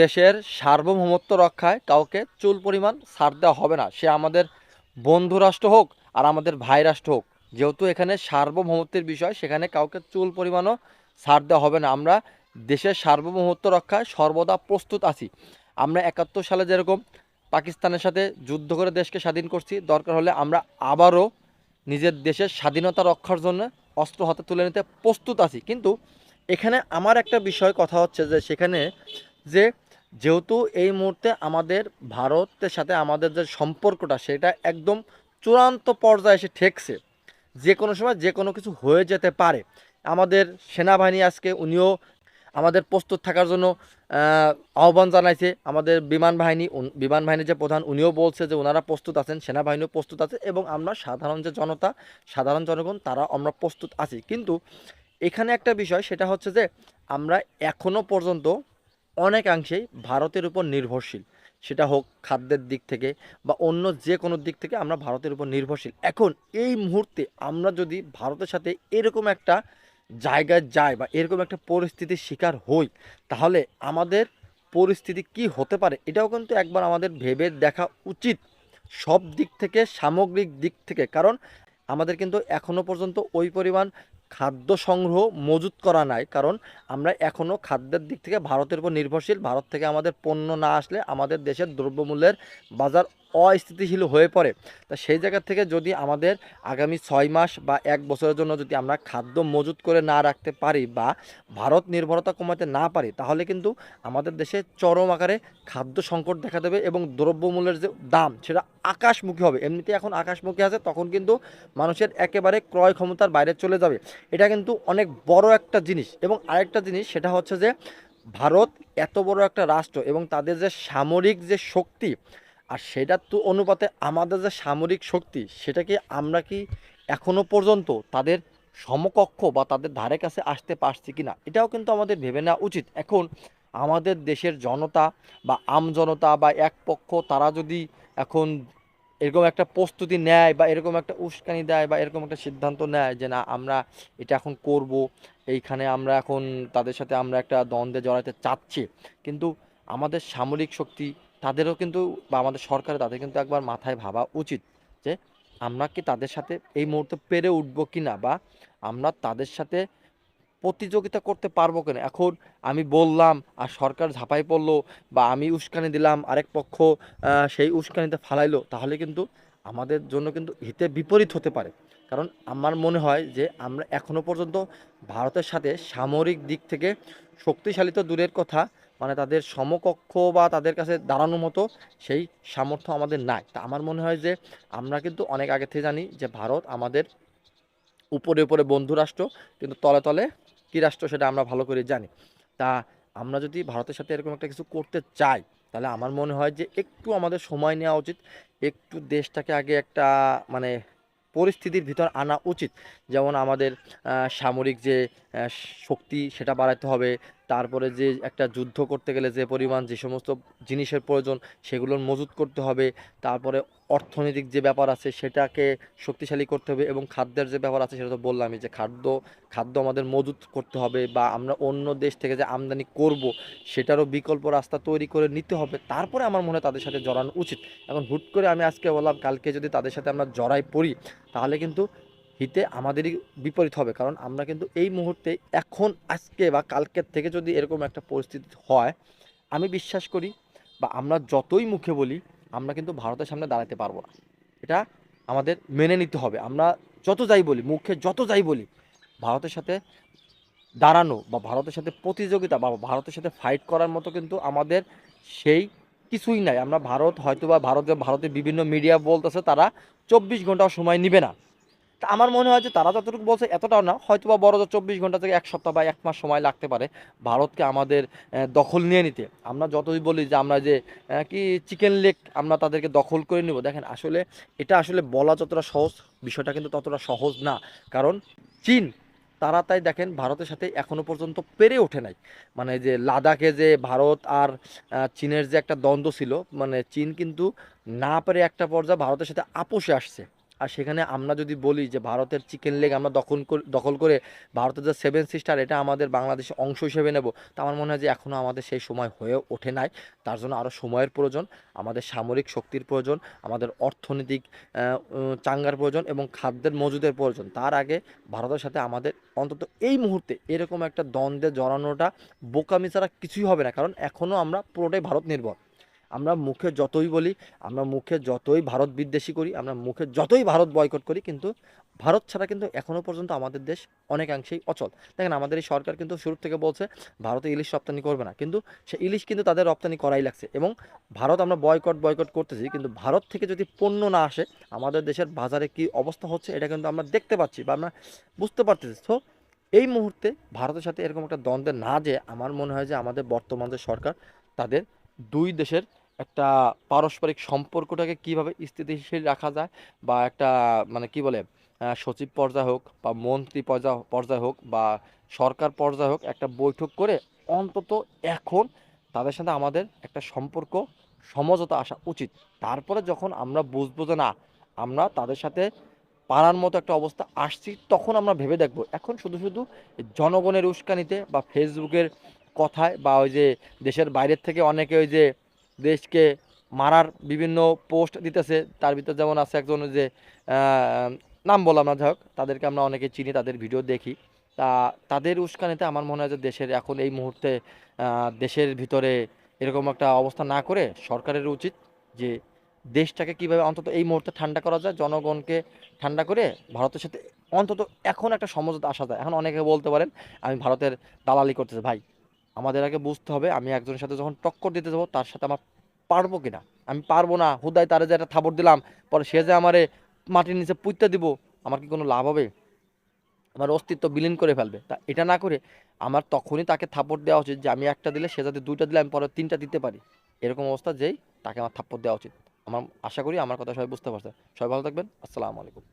দেশের সার্বভৌমত্ব রক্ষায় কাউকে চুল পরিমাণ ছাড় দেওয়া হবে না। সে আমাদের বন্ধু রাষ্ট্র হোক আর আমাদের ভাই রাষ্ট্র হোক। যেহেতু এখানে সার্বভৌমত্বের বিষয়, সেখানে কাউকে চুল পরিমাণও ছাড় দেওয়া হবে না। আমরা দেশের সার্বভৌমত্ব রক্ষায় সর্বদা প্রস্তুত আছি। আমরা একাত্তর সালে যেরকম পাকিস্তানের সাথে যুদ্ধ করে দেশকে স্বাধীন করছি, দরকার হলে আমরা আবারও নিজের দেশের স্বাধীনতা রক্ষার জন্য অস্ত্র হাতে তুলে নিতে প্রস্তুত আছি। কিন্তু এখানে আমার একটা বিষয় কথা হচ্ছে যে, সেখানে যে যেহেতু এই মুহূর্তে আমাদের ভারতের সাথে আমাদের যে সম্পর্কটা, সেটা একদম চূড়ান্ত পর্যায়ে এসে ঠেকছে। যে কোনো সময় যে কোনো কিছু হয়ে যেতে পারে। আমাদের সেনাবাহিনী আজকে উনিও আমাদের প্রস্তুত থাকার জন্য আহ্বান জানাইছে। আমাদের বিমান বাহিনী বিমান বাহিনীর যে প্রধান, উনিও বলছে যে ওনারা প্রস্তুত আছেন, সেনাবাহিনীও প্রস্তুত আছে এবং আমরা সাধারণ যে জনতা, সাধারণ জনগণ, তারা আমরা প্রস্তুত আছি। কিন্তু এখানে একটা বিষয়, সেটা হচ্ছে যে আমরা এখনও পর্যন্ত অনেকাংশেই ভারতের উপর নির্ভরশীল। সেটা হোক খাদ্যের দিক থেকে বা অন্য যে কোনো দিক থেকে আমরা ভারতের উপর নির্ভরশীল। এখন এই মুহূর্তে আমরা যদি ভারতের সাথে এরকম একটা জায়গায় যাই বা এরকম একটা পরিস্থিতির শিকার হই, তাহলে আমাদের পরিস্থিতি কি হতে পারে এটাও কিন্তু একবার আমাদের ভেবে দেখা উচিত। সব দিক থেকে, সামগ্রিক দিক থেকে। কারণ আমাদের কিন্তু এখনও পর্যন্ত ওই পরিমাণ খাদ্য সংগ্রহ মজুত করা নাই, কারণ আমরা এখনও খাদ্যের দিক থেকে ভারতের উপর নির্ভরশীল। ভারত থেকে আমাদের পণ্য না আসলে আমাদের দেশের দ্রব্যমূল্যের বাজার অস্থিতিশীল হয়ে পড়ে। তা সেই জায়গা থেকে যদি আমাদের আগামী ছয় মাস বা এক বছরের জন্য যদি আমরা খাদ্য মজুত করে না রাখতে পারি বা ভারত নির্ভরতা কমাতে না পারি, তাহলে কিন্তু আমাদের দেশে চরম আকারে খাদ্য সংকট দেখা দেবে এবং দ্রব্যমূল্যের যে দাম সেটা আকাশমুখী হবে। এমনিতে এখন আকাশমুখী আছে, তখন কিন্তু মানুষের একেবারে ক্রয় ক্ষমতার বাইরে চলে যাবে। এটা কিন্তু অনেক বড় একটা জিনিস এবং আরেকটা জিনিস সেটা হচ্ছে যে ভারত এত বড় একটা রাষ্ট্র এবং তাদের যে সামরিক যে শক্তি আর সেটার তো অনুপাতে আমাদের যে সামরিক শক্তি, সেটা কি আমরা কি এখনও পর্যন্ত তাদের সমকক্ষ বা তাদের ধারে কাছে আসতে পারছি কি না এটাও কিন্তু আমাদের ভেবে নেওয়া উচিত। এখন আমাদের দেশের জনতা বা আমজনতা বা এক পক্ষ, তারা যদি এখন এরকম একটা প্রস্তুতি নেয় বা এরকম একটা উস্কানি দেয় বা এরকম একটা সিদ্ধান্ত নেয় যে না, আমরা এটা এখন করব, এইখানে আমরা এখন তাদের সাথে আমরা একটা দ্বন্দ্বে জড়াতে চাচ্ছি। কিন্তু আমাদের সামরিক শক্তি তাদেরও কিন্তু বা আমাদের সরকারের তাদের কিন্তু একবার মাথায় ভাবা উচিত যে আমরা কি তাদের সাথে এই মুহূর্তে পেরে উঠবো কি না বা আমরা তাদের সাথে প্রতিযোগিতা করতে পারব কিনা? এখন আমি বললাম আর সরকার ঝাঁপাই পড়ল বা আমি উস্কানি দিলাম, আরেক পক্ষ সেই উস্কানিতে ফালাইলো, তাহলে কিন্তু আমাদের জন্য কিন্তু হিতে বিপরীত হতে পারে। কারণ আমার মনে হয় যে আমরা এখনও পর্যন্ত ভারতের সাথে সামরিক দিক থেকে শক্তিশালী তো দূরের কথা মানে তাদের সমকক্ষ বা তাদের কাছে দাঁড়ানোর মতো সেই সামর্থ্য আমাদের নাই। তা আমার মনে হয় যে আমরা কিন্তু অনেক আগে থেকে জানি যে ভারত আমাদের উপরে উপরে বন্ধু রাষ্ট্র, কিন্তু তলে তলে কী রাষ্ট্র সেটা আমরা ভালো করে জানি। তা আমরা যদি ভারতের সাথে এরকম একটা কিছু করতে চাই, তাহলে আমার মনে হয় যে একটু আমাদের সময় নেওয়া উচিত, একটু দেশটাকে আগে একটা মানে পরিস্থিতির ভিতর আনা উচিত। যেমন আমাদের সামরিক যে শক্তি সেটা বাড়াতে হবে তারপরে যে একটা যুদ্ধ করতে গেলে যে পরিমাণ, যে সমস্ত জিনিসের প্রয়োজন, সেগুলোর মজুত করতে হবে। তারপরে অর্থনৈতিক যে ব্যাপার আছে, সেটাকে শক্তিশালী করতে হবে এবং খাদ্যের যে ব্যাপার আছে, সেটা তো বললামই যে খাদ্য খাদ্য আমাদের মজুত করতে হবে বা আমরা অন্য দেশ থেকে যে আমদানি করব, সেটারও বিকল্প রাস্তা তৈরি করে নিতে হবে। তারপরে আমার মনে হয় তাদের সাথে জড়ানো উচিত। এখন হুট করে আমি আজকে বললাম, কালকে যদি তাদের সাথে আমরা জড়াই পড়ি, তাহলে কিন্তু হিতে আমাদেরই বিপরীত হবে। কারণ আমরা কিন্তু এই মুহূর্তে এখন, আজকে বা কালকের থেকে যদি এরকম একটা পরিস্থিতি হয়, আমি বিশ্বাস করি বা আমরা যতই মুখে বলি, আমরা কিন্তু ভারতের সামনে দাঁড়াতে পারব না। এটা আমাদের মেনে নিতে হবে। আমরা যত যাই বলি, মুখে যত যাই বলি, ভারতের সাথে দাঁড়ানো বা ভারতের সাথে প্রতিযোগিতা বা ভারতের সাথে ফাইট করার মতো কিন্তু আমাদের সেই কিছুই নাই। আমরা ভারত হয়তো বা ভারতে, ভারতের বিভিন্ন মিডিয়া বলতেছে, তারা চব্বিশ ঘণ্টা সময় নিবে না। তা আমার মনে হয় যে তারা যতটুকু বলছে এতটাও না হয়তো বা বড় চব্বিশ ঘণ্টা থেকে এক সপ্তাহ বা এক মাস সময় লাগতে পারে ভারতকে আমাদের দখল নিয়ে নিতে। আমরা যতই বলি যে আমরা যে কি চিকেন লেগ আমরা তাদেরকে দখল করে নিব। দেখেন, আসলে এটা আসলে বলা যতটা সহজ, বিষয়টা কিন্তু ততটা সহজ না। কারণ চীন, তারা তাই দেখেন ভারতের সাথে এখনও পর্যন্ত পেরে ওঠে নাই। মানে যে লাদাখে যে ভারত আর চীনের যে একটা দ্বন্দ্ব ছিল মানে চীন কিন্তু না পেরে একটা পর্যায়ে ভারতের সাথে আপোষে আসছে। আর সেখানে আমরা যদি বলি যে ভারতের চিকেন লেগ আমরা দখল দখল করে ভারতের যে সেভেন সিস্টার এটা আমাদের বাংলাদেশের অংশ হিসেবে নেব। তা আমার মনে হয় যে এখনও আমাদের সেই সময় হয়ে ওঠে নাই। তার জন্য আরও সময়ের প্রয়োজন, আমাদের সামরিক শক্তির প্রয়োজন, আমাদের অর্থনৈতিক চাঙ্গার প্রয়োজন এবং খাদ্যের মজুদের প্রয়োজন। তার আগে ভারতের সাথে আমাদের অন্তত এই মুহূর্তে এরকম একটা দ্বন্দ্বে জড়ানোটা বোকামি ছাড়া কিছুই হবে না। কারণ এখনও আমরা পুরোটাই ভারত নির্ভর। আমরা মুখে যতই বলি, আমরা মুখে যতই ভারত বিদ্বেষী করি, আমরা মুখে যতই ভারত বয়কট করি, কিন্তু ভারত ছাড়া কিন্তু এখনও পর্যন্ত আমাদের দেশ অনেকাংশেই অচল। দেখেন, আমাদের এই সরকার কিন্তু শুরু থেকে বলছে, ভারতে ইলিশ রপ্তানি করবে না। কিন্তু সে ইলিশ কিন্তু তাদের রপ্তানি করাই লাগছে এবং ভারত আমরা বয়কট বয়কট করতেছি, কিন্তু ভারত থেকে যদি পণ্য না আসে, আমাদের দেশের বাজারে কি অবস্থা হচ্ছে, এটা কিন্তু আমরা দেখতে পাচ্ছি বা আমরা বুঝতে পারতেছি। তো এই মুহূর্তে ভারতের সাথে এরকম একটা দ্বন্দ্বে না যে আমার মনে হয় যে আমাদের বর্তমান যে সরকার, তাদের দুই দেশের একটা পারস্পরিক সম্পর্কটাকে কীভাবে স্থিতিশীল রাখা যায় বা একটা মানে কি বলে সচিব পর্যায়ে হোক বা মন্ত্রী পর্যায়ে পর্যায়ে হোক বা সরকার পর্যায়ে হোক একটা বৈঠক করে অন্তত এখন তাদের সাথে আমাদের একটা সম্পর্ক সমঝোতা আসা উচিত। তারপরে যখন আমরা বুঝব যে না, আমরা তাদের সাথে পারার মতো একটা অবস্থা আসছি, তখন আমরা ভেবে দেখব। এখন শুধু শুধু জনগণের উস্কানিতে বা ফেসবুকের কথায় বা ওই যে দেশের বাইরের থেকে অনেকে ওই যে দেশকে মারার বিভিন্ন পোস্ট দিতেছে। তার ভিতর যেমন আছে একজন যে নাম বললাম না, যাই তাদেরকে আমরা অনেকে চিনি, তাদের ভিডিও দেখি। তা তাদের উস্কানিতে আমার মনে হয় যে দেশের এখন এই মুহূর্তে দেশের ভিতরে এরকম একটা অবস্থা না করে সরকারের উচিত যে দেশটাকে কীভাবে অন্তত এই মুহূর্তে ঠান্ডা করা যায়, জনগণকে ঠান্ডা করে ভারতের সাথে অন্তত এখন একটা সমঝোতা আসা যায়। এখন অনেকে বলতে পারেন, আমি ভারতের দালালি করতেছি, ভাই। আমাদের আগে বুঝতে হবে, আমি একজনের সাথে যখন টক্কর দিতে যাব, তার সাথে আমার পারব কিনা? আমি পারব না, হুদায় তারে যে একটা থাপড় দিলাম, পরে সে যে আমারে মাটির নিচে পুঁততে দিব, আমার কি কোনো লাভ হবে? আমার অস্তিত্ব বিলীন করে ফেলবে। তা এটা না করে আমার তখনই তাকে থাপড় দেওয়া উচিত যে আমি একটা দিলে, সে যাতে দুইটা দিলে আমি পরে তিনটা দিতে পারি। এরকম অবস্থা যেই তাকে আমার থাপ্পড় দেওয়া উচিত। আমার আশা করি আমার কথা সবাই বুঝতে পারছে। সবাই ভালো থাকবেন। আসসালামু আলাইকুম।